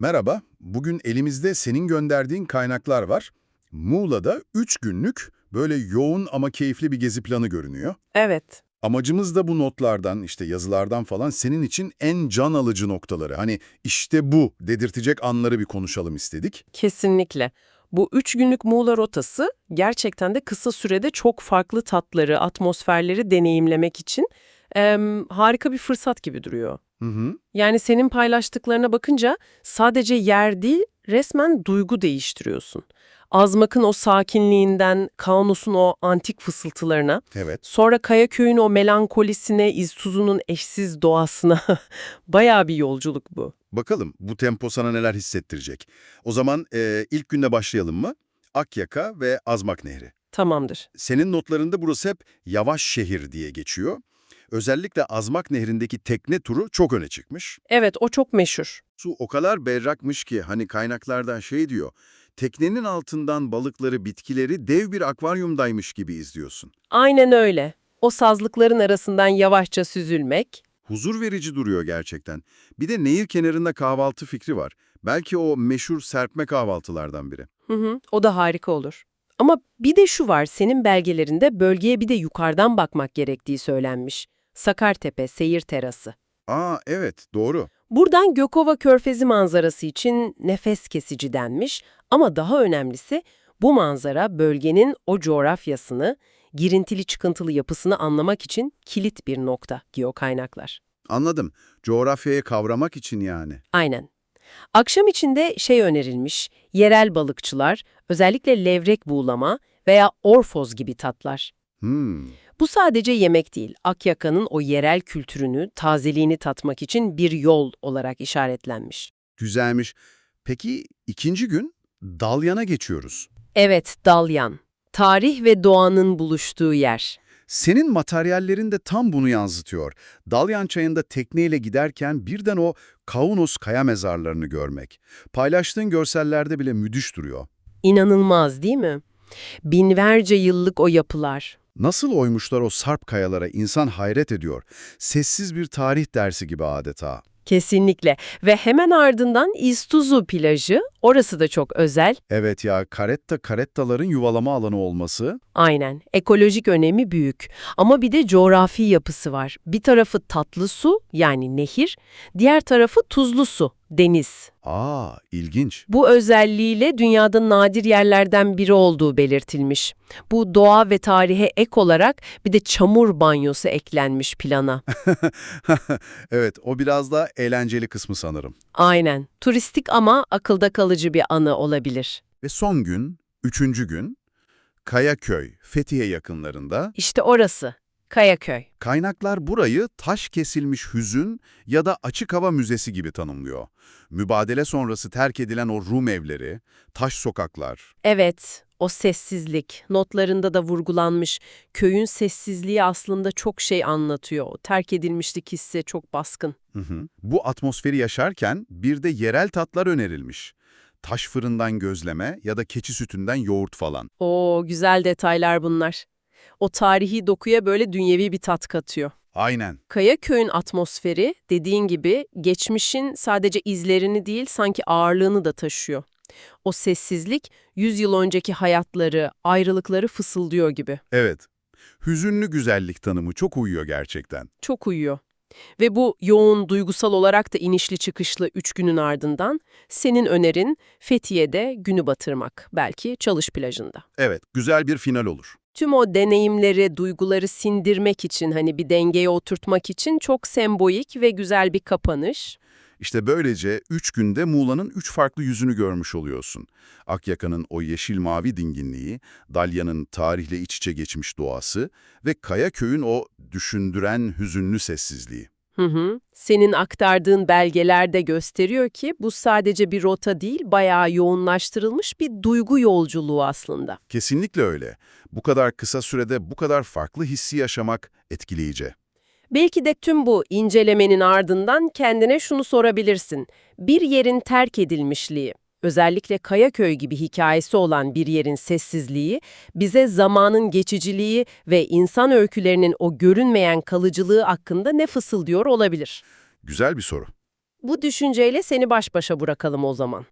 Merhaba, bugün elimizde senin gönderdiğin kaynaklar var. Muğla'da 3 günlük böyle yoğun ama keyifli bir gezi planı görünüyor. Evet. Amacımız da bu notlardan, işte yazılardan falan senin için en can alıcı noktaları, hani işte bu dedirtecek anları bir konuşalım istedik. Kesinlikle. Bu üç günlük Muğla rotası gerçekten de kısa sürede çok farklı tatları, atmosferleri deneyimlemek için em, harika bir fırsat gibi duruyor. Hı hı. Yani senin paylaştıklarına bakınca sadece yer değil, resmen duygu değiştiriyorsun. Azmak'ın o sakinliğinden, Kaunus'un o antik fısıltılarına, Evet. sonra Kayaköy'ün o melankolisine, İztuzu'nun eşsiz doğasına bayağı bir yolculuk bu. Bakalım bu tempo sana neler hissettirecek. O zaman e, ilk günde başlayalım mı? Akyaka ve Azmak Nehri. Tamamdır. Senin notlarında burası hep yavaş şehir diye geçiyor. Özellikle Azmak Nehri'ndeki tekne turu çok öne çıkmış. Evet, o çok meşhur. Su o kadar berrakmış ki hani kaynaklardan şey diyor, teknenin altından balıkları, bitkileri dev bir akvaryumdaymış gibi izliyorsun. Aynen öyle. O sazlıkların arasından yavaşça süzülmek. Huzur verici duruyor gerçekten. Bir de nehir kenarında kahvaltı fikri var. Belki o meşhur serpme kahvaltılardan biri. Hı hı, o da harika olur. Ama bir de şu var, senin belgelerinde bölgeye bir de yukarıdan bakmak gerektiği söylenmiş. Sakartepe Seyir Terası. Aa evet doğru. Buradan Gökova Körfezi manzarası için nefes kesici denmiş ama daha önemlisi bu manzara bölgenin o coğrafyasını, girintili çıkıntılı yapısını anlamak için kilit bir nokta diyor kaynaklar. Anladım. Coğrafyayı kavramak için yani. Aynen. Akşam içinde şey önerilmiş, yerel balıkçılar, özellikle levrek buğulama veya orfoz gibi tatlar. Hmm. Bu sadece yemek değil, Akyaka'nın o yerel kültürünü, tazeliğini tatmak için bir yol olarak işaretlenmiş. Güzelmiş. Peki ikinci gün Dalyan'a geçiyoruz. Evet, Dalyan. Tarih ve doğanın buluştuğu yer. Senin materyallerin de tam bunu yansıtıyor. Dalyan çayında tekneyle giderken birden o Kaunos kaya mezarlarını görmek. Paylaştığın görsellerde bile müthiş duruyor. İnanılmaz değil mi? Binlerce yıllık o yapılar. Nasıl oymuşlar o sarp kayalara insan hayret ediyor. Sessiz bir tarih dersi gibi adeta. Kesinlikle. Ve hemen ardından İztuzu plajı, orası da çok özel. Evet ya karetta karettaların yuvalama alanı olması. Aynen. Ekolojik önemi büyük. Ama bir de coğrafi yapısı var. Bir tarafı tatlı su, yani nehir, diğer tarafı tuzlu su, deniz. Aa ilginç. Bu özelliğiyle dünyada nadir yerlerden biri olduğu belirtilmiş. Bu doğa ve tarihe ek olarak bir de çamur banyosu eklenmiş plana. evet o biraz da eğlenceli kısmı sanırım. Aynen. Turistik ama akılda kalıcı bir anı olabilir. Ve son gün, üçüncü gün, Kayaköy, Fethiye yakınlarında İşte orası. Kayaköy. kaynaklar burayı taş kesilmiş hüzün ya da açık hava müzesi gibi tanımlıyor. Mübadele sonrası terk edilen o Rum evleri, taş sokaklar. Evet, o sessizlik. Notlarında da vurgulanmış. Köyün sessizliği aslında çok şey anlatıyor. O terk edilmişlik hissi çok baskın. Hı hı. Bu atmosferi yaşarken bir de yerel tatlar önerilmiş. Taş fırından gözleme ya da keçi sütünden yoğurt falan. Oo, güzel detaylar bunlar. O tarihi dokuya böyle dünyevi bir tat katıyor. Aynen. Kayaköy'ün atmosferi dediğin gibi geçmişin sadece izlerini değil sanki ağırlığını da taşıyor. O sessizlik 100 yıl önceki hayatları, ayrılıkları fısıldıyor gibi. Evet. Hüzünlü güzellik tanımı çok uyuyor gerçekten. Çok uyuyor. Ve bu yoğun duygusal olarak da inişli çıkışlı üç günün ardından senin önerin Fethiye'de günü batırmak, belki çalış plajında. Evet, güzel bir final olur. Tüm o deneyimleri, duyguları sindirmek için, hani bir dengeye oturtmak için çok sembolik ve güzel bir kapanış. İşte böylece üç günde Muğla'nın üç farklı yüzünü görmüş oluyorsun. Akyaka'nın o yeşil-mavi dinginliği, Dalya'nın tarihle iç içe geçmiş doğası ve Kayaköy'ün o düşündüren hüzünlü sessizliği. Hı hı. Senin aktardığın belgeler de gösteriyor ki bu sadece bir rota değil, bayağı yoğunlaştırılmış bir duygu yolculuğu aslında. Kesinlikle öyle. Bu kadar kısa sürede bu kadar farklı hissi yaşamak etkileyici. Belki de tüm bu incelemenin ardından kendine şunu sorabilirsin. Bir yerin terk edilmişliği, özellikle Kayaköy gibi hikayesi olan bir yerin sessizliği, bize zamanın geçiciliği ve insan öykülerinin o görünmeyen kalıcılığı hakkında ne fısıldıyor olabilir? Güzel bir soru. Bu düşünceyle seni baş başa bırakalım o zaman.